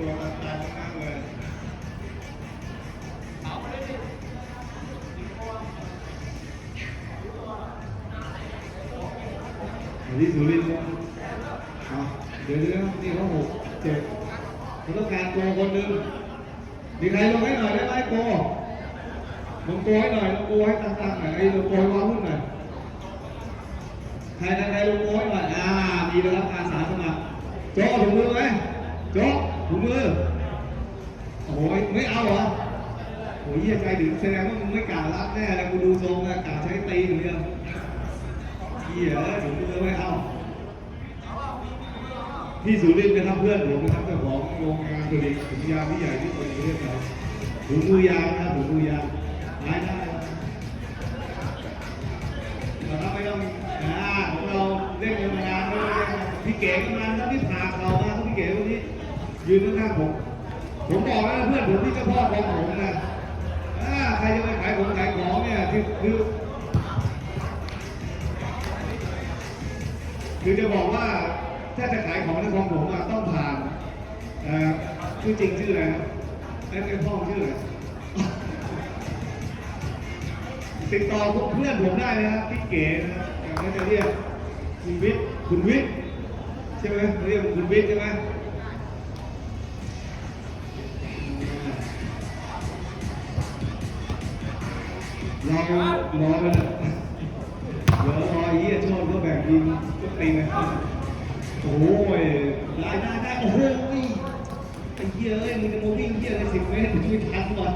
ตัวตันตันมากเลยอันนี้สุรินทร์เนี่ยเดี๋ยวเดี๋ยวนี่เขาหกเจ็ดเขาต้องการโกคนหนึ่งมีใครลงให้หน่อยได้ไหมโกลงโกให้หน่อยลงโกให้ตั้งๆหน่อยไอ้ลงโกให้ว้าวุ่นหน่อยใครใครลงโม้หน่อยอ่ามีแล้วครับอาสาสมัครโจถุงมือไหม มือโอ้ยไม่เอาเหรอโอ้ยเยี่ยใจถึงแสดงว่ามึงไม่กล้ารับแน่เลยกูดูทรงอะกล้าใช้ตีหรือยังเยี่ยถุงมือไม่เอาพี่สุรินทร์นะครับเพื่อนผมนะครับเจ้าของโรงงานผลิตถุงยางที่ใหญ่ที่สุดในประเทศไทยถุงมือยางนะครับถุงมือยางขายได้ครับเราไม่ต้องอ่าของเราเล่นกันมานานแล้วพี่เก๋ก็มาแล้วพี่พาเรามาพี่เก๋คนนี้ ยืนข้างๆผม ผมบอกแล้วเพื่อนผมที่เจ้าพ่อของผมนะใครจะไปขายของขายของเนี่ยคือคือคือจะบอกว่าถ้าจะขายของในของผมอะต้องผ่านชื่อจริงชื่ออะไรนะไอ้ไอ้พ่อชื่ออะไรติดต่อเพื่อนผมได้นะครับพี่เก๋นะครับอย่างนี้จะเรียกคุณวิทย์คุณวิทย์ใช่ไหมเรียกคุณวิทย์ใช่ไหม รอรอไปนะเดี๋ยวรอไอ้เยี่ยโชดก็แบ่งทีมก็ตีนะครับโอ้ยได้ได้ได้โอ้โหไอ้เหี้ยเอ้ยมึงจะมาวิ่งเหี้ยอะไรสิบเมตรช่วยทันก่อน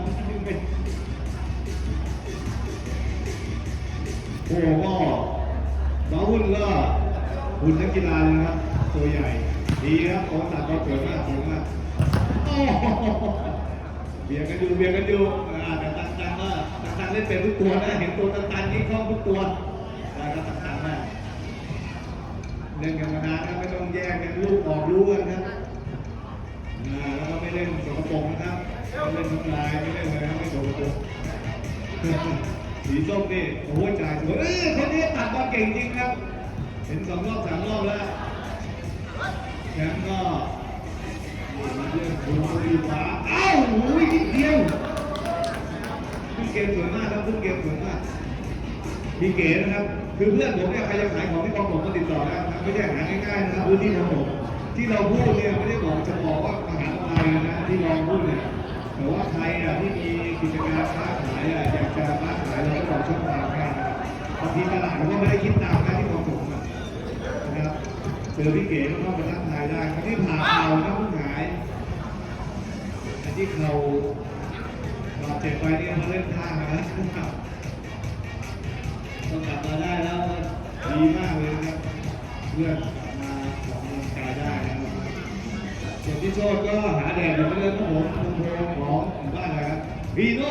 โอ้ก็น้องหุ้นก็หุ่นนักกีฬาเลยครับตัวใหญ่ ดีครับโอ้ตัดก็สวยมากสวยมากเบียร์กันดูเบียร์กันดูอ่าแต่ ตันตันก็ตันตันเล่นเป็นทุกตัวนะเห็นตัวตันตันที่คล่องทุกตัวได้ครับตันตันนะเล่นกันมานานนะไม่ต้องแยกกันลูกออกรู้กันครับแล้วก็ไม่เล่นสกปรกนะครับไม่เล่นทุกลายไม่เล่นอะไรนะไม่สกปรกสีส้มนี่โอ้โหจ่ายสวยเอ้ยคนนี้ตัดบอลเก่งจริงครับ เห็นสองรอบสามรอบแล้วแชมป์ก็เรื่องคุณสีฟ้าอ้าวโอ้ยนิดเดียว ขึ้นเกมสวยมากครับขึ้นเกมสวยมากพี่เก๋นะครับ คือเพื่อนผมเนี่ยใครจะขายของที่กองผมก็ติดต่อได้นะครับไม่ใช่หาง่ายๆนะครับพื้นที่ของผมที่เราพูดเนี่ยไม่ได้บอกจะบอกว่ามหาลัยนะที่เราพูดเนี่ยแต่ว่าใครอะที่มีกิจการค้าขายอะอยากจะค้าขายเราก็บอกช่องทางให้นบางทีตลาดเขาก็ไม่ได้คิดตามนะที่เหมาะสมนะครับเจอพี่เก๋ก็เข้ามาทักทายได้ครั้งที่ผ่าเขานะผู้หายที่เขา เจ็บไปเนี่ยเขาเล่นท่ามาแล้วนะครับต้องกลับมาได้แล้วดีมากเลยนะครับเพื่อนกลับมาออกกำลังกายได้นะครับส่วนที่โชดก็หาแดดอยู่ไม่เลยครับผมโพงของหมู่บ้านอะไรครับวีโน่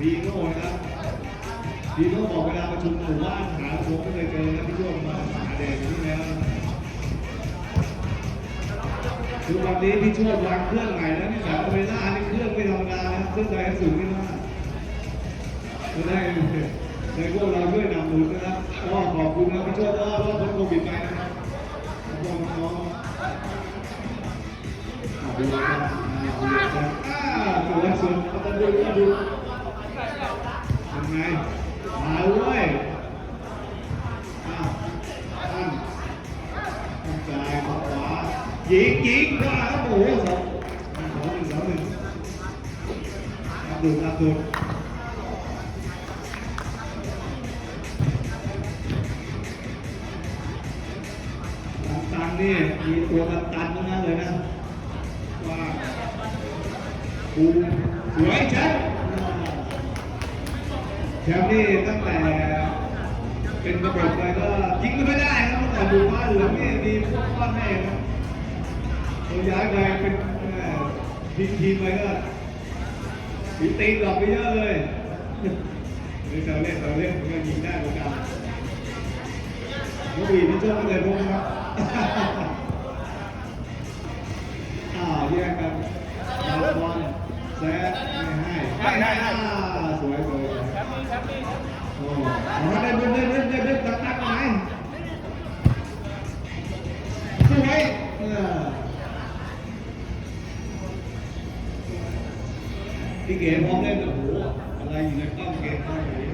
วีโน่นะครับวีโน่บอกเวลาประชุมหมู่บ้านหาผมไม่เคยเจอนะพี่โชดมาหาแดดอยู่ที่แล้ว คือวันนี้พี่โชดวางเครื่องใหม่แล้วนี่สามเวลานี่เครื่องไม่ธรรมดานะเครื่องใหญ่สูงขึ้นมากจะได้ในพวกเราช่วยนำหนุนนะครับก็ขอบคุณนะพี่โชดก็รอดพ้นโควิดไปนะครับน้องน้องดูครับดูครับอ่าสวยสวยเอาดูเอาดูยังไงมาเว้ย ยิงยิงขวาครับโอ้โหสองสองหนึ่งสองหนึ่งรับดูรับดูตันนี่มีตัวตันตันทั้งนั้นเลยนะว่าคูสวยแชมป์แชมป์นี่ตั้งแต่เป็นกระบบไปก็ยิงก็ไม่ได้ครับตั้งแต่ดูมาเหลืองนี่มีพวกก้อนให้ครับ ตัวย้ายไปเป็นทีมทีมไปก็มีตีนดอกไปเยอะเลยหรือเราเล่นเราเล่นมันก็ยิงได้เหมือนกันนกหวีนี่ช่วงเลยพวกครับอ่าแยกกันบอลบอลแซะไม่ให้ได้ได้ ก๋พร้อมเล่นโอ้โหอะไรอยู่ในกล้องเกมกล้องอย่างนี้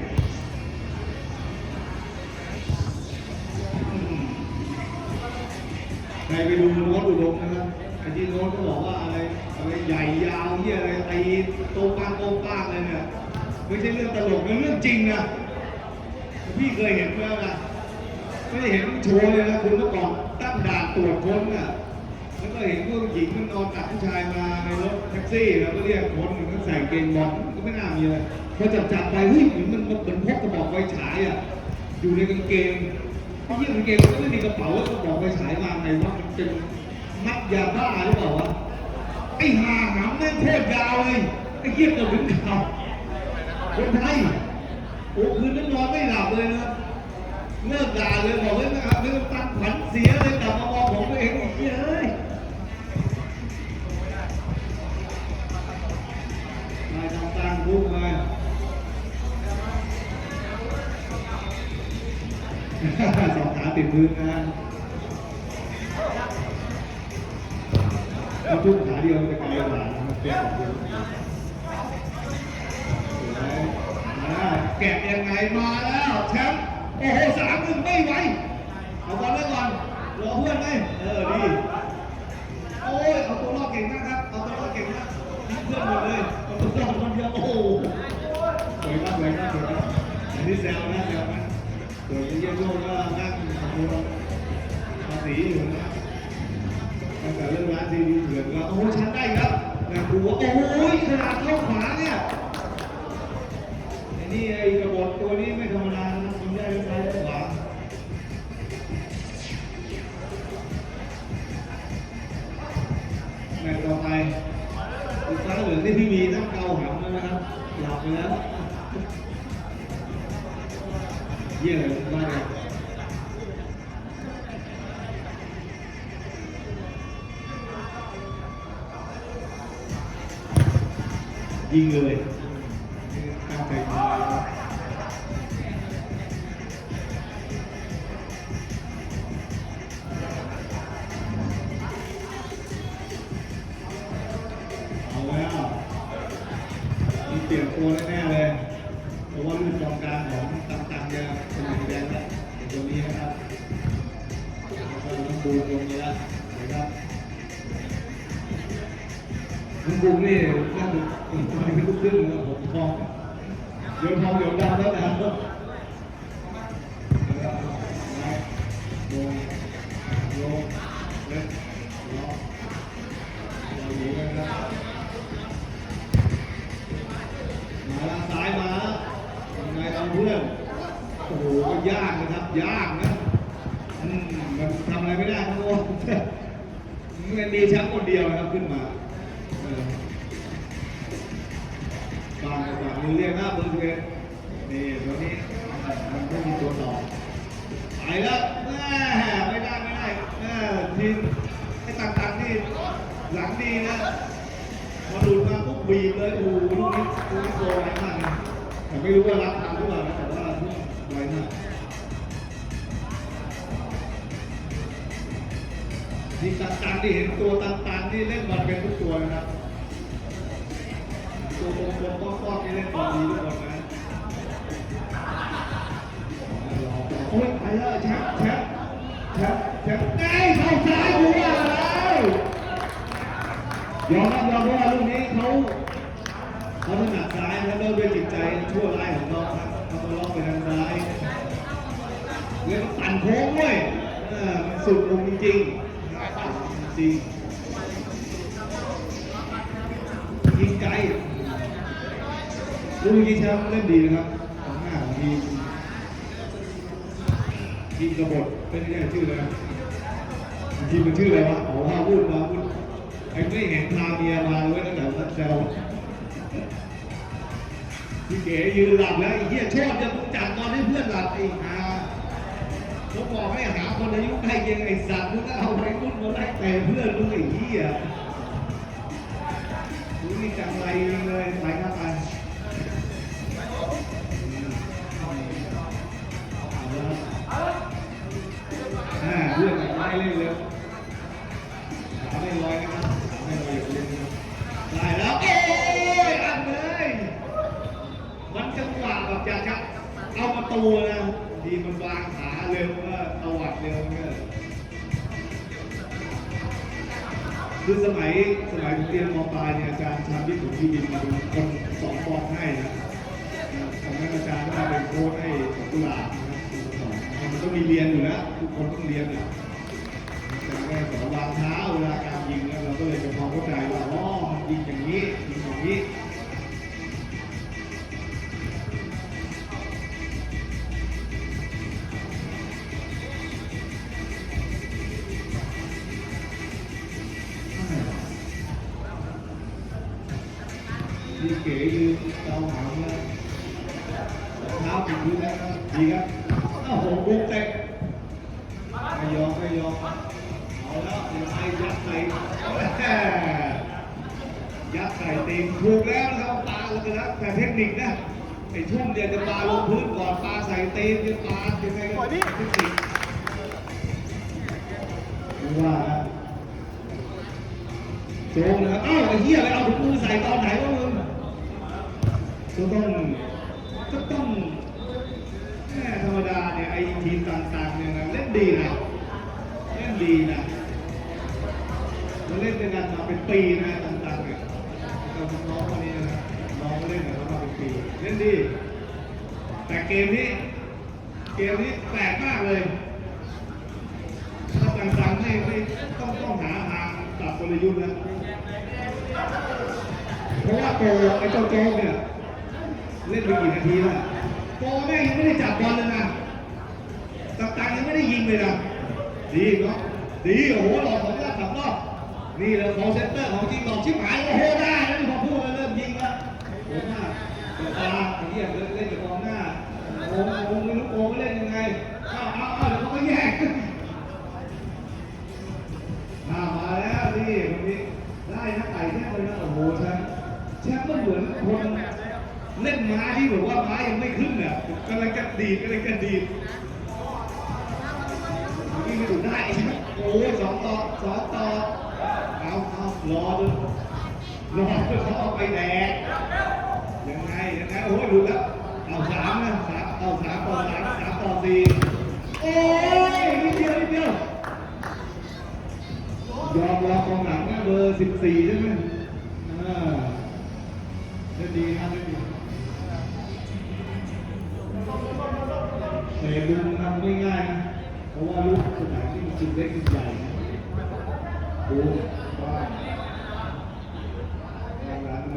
อืมใครไปดูโน้ตอุดมนะครับไอ้ที่โน้ตก็บอกว่าอะไรอะไรใหญ่ยาวเยี่ยอะไรตีโตปางโตปางเลยเนี่ยไม่ใช่เรื่องตลกเป็นเรื่องจริงนะพี่เคยเห็นไหมล่ะไม่ได้เห็นโชว์เลยนะคุณเมื่อก่อนตั้งด่านตรวจค้นน่ะ แล้วก็เห็นผู้หญิงมันนอนตักผู้ชายมาในรถแท็กซี่แล้วก็เรียกคนหนึ่งก็ใส่เกงบอลก็ไม่น่ามีเลยพอจับจับไปเฮ้ยเหมือนมันมันเหมือนพกกระบอกไฟฉายอะอยู่ในกางเกงไอ้เหี้ยกางเกงก็ไม่มีกระเป๋ากระบอกไฟฉายมาไงวะมันเป็นมัดยาบ้าหรือเปล่าวะไอ้ห่าหนำแม่งโคตรยาวเลยไอ้เหี้ยเกือบถึงเข่าคนไทยโอ้คืนนั้นนอนไม่หลับเลยนะเลิกด่าเลยบอกเฮ้ยนะครับเรื่องตั้งขวัญเสียเลยกลับมามองผมตัวเองไอ้เหี้ยเอ้ย ติดพื้นนะถ้าทุกขาเดียวจะกลายเป็นหลานมันเป็นของคุณแกะยังไงมาแล้วแชมป์โอ้โหสามหนึ่งไม่ไหวเอาบอลไว้ก่อนรอเพื่อนไหมเออดีโอ้ยเอาตัวรอดเก่งมากครับเอาตัวรอดเก่งมากเพื่อนหมดเลยเอาตัวรอดคนเดียวโอ้โหสวยมากสวยมากสวยมากอันนี้แซวนะ แซวนะส่วนเยี่ยมโชคก็นั่งทำบุญภาษีอยู่นะตั้งแต่เรื่องร้านซีดีเถื่อนก็โอ้โหชันได้ครับแต่ครูว่าโอ้ยขนาดเข้าขวาเนี่ยไอ้นี่ไอ้กระบอกตัวนี้ไม่ธรรมดานะทำได้ทั้งซ้ายทั้งขวา ยิงเลยตั้งใจยิงเอาแล้วมีเปลี่ยนตัวแน่ๆเลยเพราะว่าลูกกองกลางของต่างๆจะเป็นสีแดงแล้วตัวนี้นะครับแล้วก็น้องบูมตรงนี้แล้วนะครับ น้องบูมนี่น่าจะเป็นลูกครึ่งนะผมทองเดี๋ยวทองเดี๋ยวดำแล้วนะครับโยงโยงเล็กล็อกเราอยู่กันครับมาทางซ้ายมายังไงเราเพื่อนโอ้โหก็ยากนะครับ ยากนะมันทำอะไรไม่ได้ทั้งโลกมันมีแชมป์คนเดียวนะครับขึ้นมา องจังหวะมือเรียกหน้าเบอร์เวนนี่ตัวนี้มันไม่มีตัวต่อไปแล้วแม่ไม่ได้ไม่ได้แม่ทีมไอ้ต่างๆนี่หลังดีนะพอดูมาปุ๊บบีบเลยโอ้โหลูกนี้ลูกนี้โกไวมากนะแต่ไม่รู้ว่ารับทันหรือเปล่านะแต่ว่าไวมากทีมต่างๆที่เห็นตัวต่างๆที่เล่นบอลเป็นทุกตัวนะครับ ตัวตรงๆก้อนๆที่เล่นบอลดีทุกคนนะโอ้ยไปแล้วแชมป์แชมป์แชมป์แชมป์ไอ้เข้าซ้ายกูว่าแล้วยอมรับยอมรับว่าลูกนี้เขาเขาถนัดซ้ายแล้วเริ่มด้วยจิตใจชั่วร้ายของเขาครับเขาล็อกไปทางซ้ายเรื่องปั่นโค้งด้วยมันสุดลงจริงจริงยิงไกล ลูกยิงแชมป์เล่นดีนะครับของหน้าของทีมทีมกระบดเป็นยังไงชื่ออะไรนะทีมมันชื่ออะไรวะอ๋อว่าพูดมาพูดไอ้ไม่เห็นพาเมียมาไว้ตั้งแต่วัดเซลพี่เก๋ยืนหลับแล้วไอ้เหี้ยชอบจะจัดตอนให้เพื่อนหลับไอ้หาเขาบอกให้หาคนอายุใกล้เคียงไอ้สัตว์มึงก็เอาไปรุ่นมาไล่แต่เพื่อนมึงไอ้เหี้ยมึงนี่จังไรเลยไปเข้าไทำได้แล้วเอ้ยอัเลยมันจังหวะแบบยากะเอาประตูนะดีมันวางขาเร็วก็ตวัดเร็วก็คือสมัยสมัยเรียนมปลายเนี่ยอาจารย์ชาวิทย์ที่บิมาเป็คนสอนบอลให้นะต้อาจารย์ก็มาเป็นโค้ชให้กุลาครับมันก็มีเรียนอยู่แล้วทุกคนต้องเรียนเนี่ อาจารย์ก็สอนวางเท้าเวลาการยิงแล้วเราก็เลยจะพอเข้าใจว่าอ๋อมันยิงอย่างนี้ยิงอย่างนี้ดีเก๋ยืนเกาหางแล้วเท้าติดพื้นแล้วดีครับโอ้โหบุกเตะไม่ยอมไม่ยอม ยัดใส่ยัดใส่ตีนถูกแล้วนะครับปลาแล้วกันนะแต่เทคนิคนะไอ้ทุ่มเนี่ยจะปลาลงพื้นก่อนปลาใส่ตีนจะปลายังไงก็เทคนิคว่าโจงนะครับอ้าวไอ้เหี้ยอะไรเอาถุงมือใส่ตอนไหนวะมึงก็ต้องก็ต้องแม่ธรรมดาเนี่ยไอ้ทีมต่างๆเนี่ยนะเล่นดีนะเล่นดีนะ เล่นด้วยกันมาเป็นปีนะต่างๆเนี่ยกับน้องคนนี้นะน้องเล่นกับเรามาเป็นปี เล่นดี แต่เกมนี้ เกมนี้แปลกมากเลยถ้าต่างๆไม่ไม่ต้องต้องหาทางปรับกลยุทธ์แล้วเพราะว่าโปรไอ้เจ้าโจ๊กเนี่ยเล่นไปกี่นาทีแล้วโปรแม่งยังไม่ได้จับบอลเลยนะตับตังยังไม่ได้ยิงเลยนะดีเนาะดีโอ้โหหลอกสองรอบสามรอบ นี่เลยของเซนเตอร์ของจริงหลอกชิบหายโอ้โหได้แล้วพอพูดแล้วเริ่มยิงแล้วผมว่าแต่ตาไอ้เหี้ยเล่นกับกองหน้าโอ้โหไม่รู้โปรเล่นยังไงเอาวอ้าวอ้าเดี๋ยวเขาก็แยกมามาแล้วนี่คนนี้ได้นะไก่แค่เลยนะโอ้โหแชมป์แชมป์ก็เหมือนคนเล่นม้าที่แบบว่าม้ายังไม่ขึ้นเนี่ยกำลังจะดีดกำลังจะดีดนี่ไม่ถูกได้โอ้ยสองต่อสองต่อ เอาเอารอดูรอดูเขาเอาไปแดกยังไงยังไงโอ้ยหลุดแล้วเอาสามนะสามเอาสามต่อสามสามต่อสี่โอ้ยนิดเดียวนิดเดียวยอมรอกองหลังนะเบอร์สิบสี่ใช่ไหมอ่าเล่นดีครับเล่นดีแต่ดูทำไม่ง่ายนะเพราะว่าลูกสนามที่มันจุดเล็กจุดใหญ่นะดูว่าทำงาน มา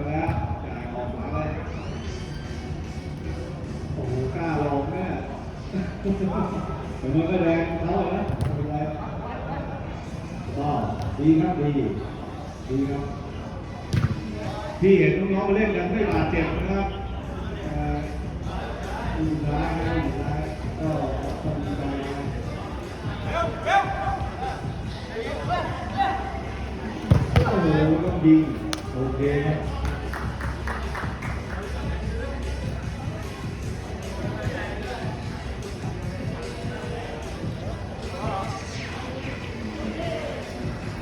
แล้วจ่ายออกมาเลยโอ้โหกล้าลองเนี่ยแต่มันก็แรงเขานะเป็นไรก็ดีครับดีดีครับพี่เห็นน้องๆมาเล่นกันไม่บาดเจ็บนะครับเอ่ออยู่ท้ายนะอยู่ท้ายก็ทำใจนะ โอ้โหต้องยิงโอเคครับ